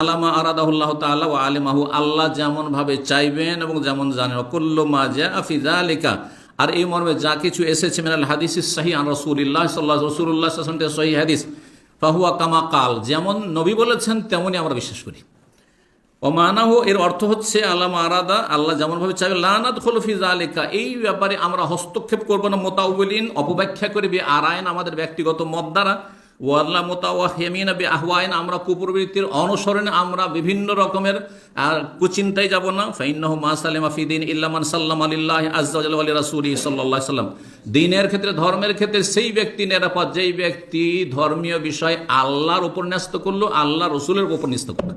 আলামা আরাদাহুল্লাহ তাআলা ও আলিমাহু, আল্লাহ যেমন ভাবে চাইবেন এবং যেমন জানেন কুল্লু মা জাফি যালিকা। আর এই মর্মে যা কিছু এসেছে মিনাল হাদিস সহি আন রাসূলিল্লাহ সাল্লাল্লাহু রাসূলুল্লাহ সাল্লাল্লাহু সহি হাদিস। ফাহুয়া কামা কাল। যেমন নবী বলেছেন তেমনই আমরা বিশ্বাস করি। ও মানাহু? এর অর্থ হচ্ছে আল্লাহ আরাদা, আল্লাহ যেমনভাবে চাইবে লানাদ খলফিজ আলিকা এই ব্যাপারে আমরা হস্তক্ষেপ করব না মোতাউলিন অপব্যাখ্যা করবে আরায়ন আমাদের ব্যক্তিগত মত দ্বারা। ও আল্লাহ মোতাওয়া হেমিন বি আহওয়াইন আমরা কুপ্রবৃত্তির অনুসরণে আমরা বিভিন্ন রকমের আর কুচিন্তায় যাব না। ফাইন্নাহু মা সালেমা ফিদিন ইল্লামান সাল্লাম আলিল্লাহ আজ্জাল আলী রাসুলি সাল্লাহ সাল্লাম। দিনের ক্ষেত্রে, ধর্মের ক্ষেত্রে সেই ব্যক্তি নিরাপদ, যেই ব্যক্তি ধর্মীয় বিষয় আল্লাহর উপর ন্যস্ত করল, আল্লাহ রসুলের উপর ন্যস্ত করল।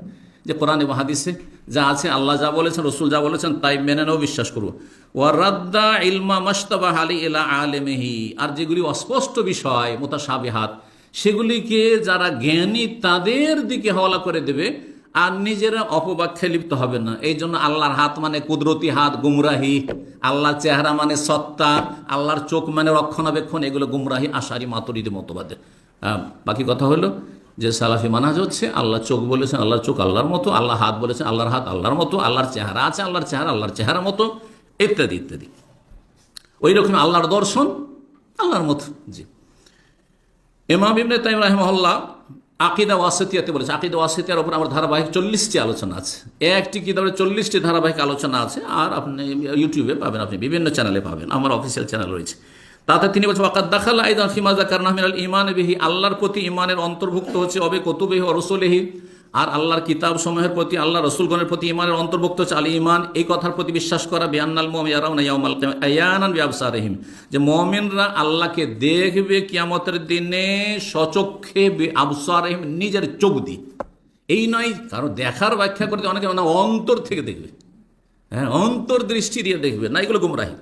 যে কোরআন এবং হাদিসে যা আছে, আল্লাহ যা বলেছেন, রসুল যা বলেছেন, তাই মেনে নেও, বিশ্বাস করব ওয়ারাদ্দা ইলমা মাস্তাবাহ আলী ইলা আলেমেহি। আর যেগুলি অস্পষ্ট বিষয় মোতাসাবিহাত সেগুলিকে যারা জ্ঞানী তাদের দিকে হওয়ালা করে দেবে, আর নিজেরা অপব্যাখ্যায় লিপ্ত হবে না। এই জন্য আল্লাহর হাত মানে কুদরতি হাত, গুমরাহি। আল্লাহর চেহারা মানে সত্তা, আল্লাহর চোখ মানে রক্ষণাবেক্ষণ, এগুলো গুমরাহি, আশারি মাতরিদি মতবাদের বাকি কথা হলো যে সালাফি মানাজ হচ্ছে, আল্লাহ চোখ বলেছেন, আল্লাহর চোখ আল্লাহর মতো আল্লাহ হাত বলেছেন, আল্লাহর হাত আল্লাহর মতো, আল্লাহর চেহারা আছে, আল্লাহর চেহারা আল্লাহর চেহারা মতো, ইত্যাদি ইত্যাদি। ওই রকম আল্লাহর দর্শন, আল্লাহর মতো। জি। ইমাম ইবনে তাইম রাহিমহল্লা আকিদা ওয়াসেতিয়াতে বলেছে। আকিদা ওয়াসেতিয়ার ওপর আমার ধারাবাহিক চল্লিশটি আলোচনা আছে। একটি কিতাবের চল্লিশটি ধারাবাহিক আলোচনা আছে আর আপনি ইউটিউবে পাবেন, আপনি বিভিন্ন চ্যানেলে পাবেন। আমার অফিসিয়াল চ্যানেল রয়েছে। তাতে তিনি বলছেন, ওয়াকাদ দাখাল আইদান ফিমাজা কারনাহমিনাল ইমান বিহি। আল্লাহর প্রতি ইমানের অন্তর্ভুক্ত হচ্ছে, অবে কতুবেহি ও রসুলেহি। আর আল্লাহর কিতাব সমূহের প্রতি, আল্লাহ রসুলগণের প্রতি ইমানের অন্তর্ভুক্ত আলী ইমান এই কথার প্রতি বিশ্বাস করা বিয়ান্নাল মোম ইয়ারাউন ইয়াউমাল কিয়ামা, আয়ানান বিআবসারিহিম। যে মুমিনরা আল্লাহকে দেখবে কিয়ামতের দিনে সচক্ষে আবসা রহিম নিজের চোখ দিয়ে। এই নয়, কারণ দেখার ব্যাখ্যা করতে অনেকে মানে অন্তর থেকে দেখবে। হ্যাঁ অন্তর দৃষ্টি দিয়ে দেখবে, না এগুলো গুমরাহি।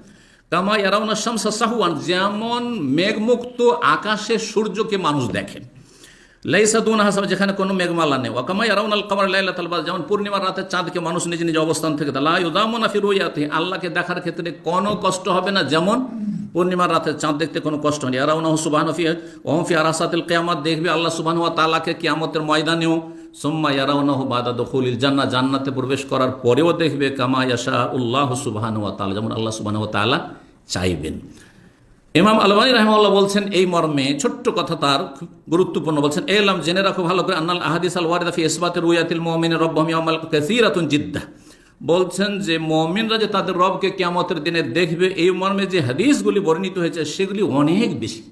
কামা ইয়ারাউনা শামসা সাহুয়ান, যেমন মেঘমুক্ত আকাশে সূর্যকে মানুষ দেখেন। লাইসা দুন হাসাব যেখানে কোনো মেঘমালা নেই। ওয়াকামা ইয়ারাউন আল কামার লাইলা তালবাদ যেমন পূর্ণিমার রাতে চাঁদকে মানুষ নিজ নিজ অবস্থান থেকে লা ইউদামুনা ফি রুয়াতি আল্লাহকে দেখার ক্ষেত্রে কোনো কষ্ট হবে না, যেমন পূর্ণিমার রাতে চাঁদ দেখতে কোনো কষ্ট নেই ইয়ারাউনা সুবহানাহু ফি ওহম ফি আরাসাতিল কিয়ামত, দেখবে আল্লাহ সুবহানাহু ওয়া তাআলাকে কিয়ামতের ময়দানেও। সুম্মা ইয়ারাউনাহু বাদা দুখুলিল জান্নাহ, জান্নাতে প্রবেশ করার পরেও দেখবে কামা ইয়াশা উল্লাহ সুবহানাহু ওয়া তাআলা, যেমন আল্লাহ সুবহানাহু ওয়া তাআলা চাইবেন। ইমাম আলবানী রহমাল্লাহ বলছেন, এই মর্মে ছোট্ট কথা তার গুরুত্বপূর্ণ বলছেন এলাম, জেনে রাখো ভালো করে, আন্নাল আহাদিস আল ওয়ারিদাফি ইসবাতের রুয়াতিল মোমিন রব্বাহমি কাসীরাতুন জিদ্দা। বলছেন যে, মমিনরা যে তাদের রবকে কিয়ামতের দিনে দেখবে, এই মর্মে যে হাদিসগুলি বর্ণিত হয়েছে, সেগুলি অনেক বেশি,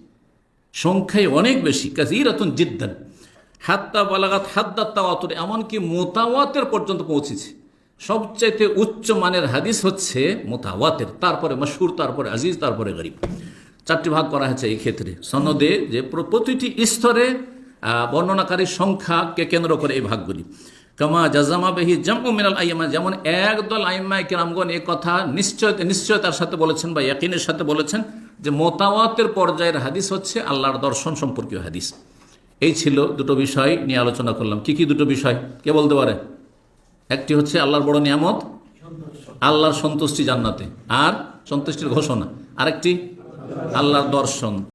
সংখ্যায় অনেক বেশি, কাসীরাতুন জিদ্দান। হাত্তা বালাগাত হাদ্দাত তাওয়াতুর, এমনকি মোতাওয়াতের পর্যন্ত পৌঁছেছে। সবচাইতে উচ্চ মানের হাদিস হচ্ছে মোতাওয়াতের, তারপরে মশহুর, তারপরে আজিজ, তারপরে গরিব। চারটি ভাগ করা হয়েছে এই ক্ষেত্রে। সনদে যে প্রতিটি স্তরে বর্ণনাকারীর সংখ্যাকে কেন্দ্র করে এই ভাগগুলি। কামা জাজামা বেহি জামু মিনাল আইমা যেমন একদল আইম্মায় কেরামগণ এ কথা নিশ্চয় নিশ্চয়তার সাথে বলেছেন বা ইয়াকিনের সাথে বলেছেন যে মোতাওয়াতের পর্যায়ের হাদিস হচ্ছে আল্লাহর দর্শন সম্পর্কীয় হাদিস। এই ছিল দুটো বিষয় নিয়ে আলোচনা করলাম। কি কি দুটো বিষয়? কে বলতে পারে? একটি হচ্ছে আল্লাহর বড় নিয়ামত, আল্লাহর সন্তুষ্টি জান্নাতে, আর সন্তুষ্টির ঘোষণা। আরেকটি? আল্লাহর দর্শন।